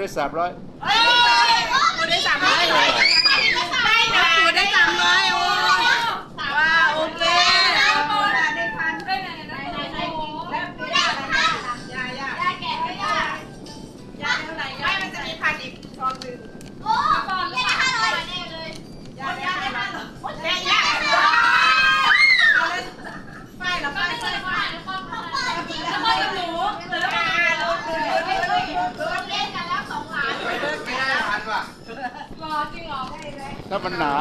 ด้วยสามร้อยหมดด้วยสามร้อย ถ้ามันหนา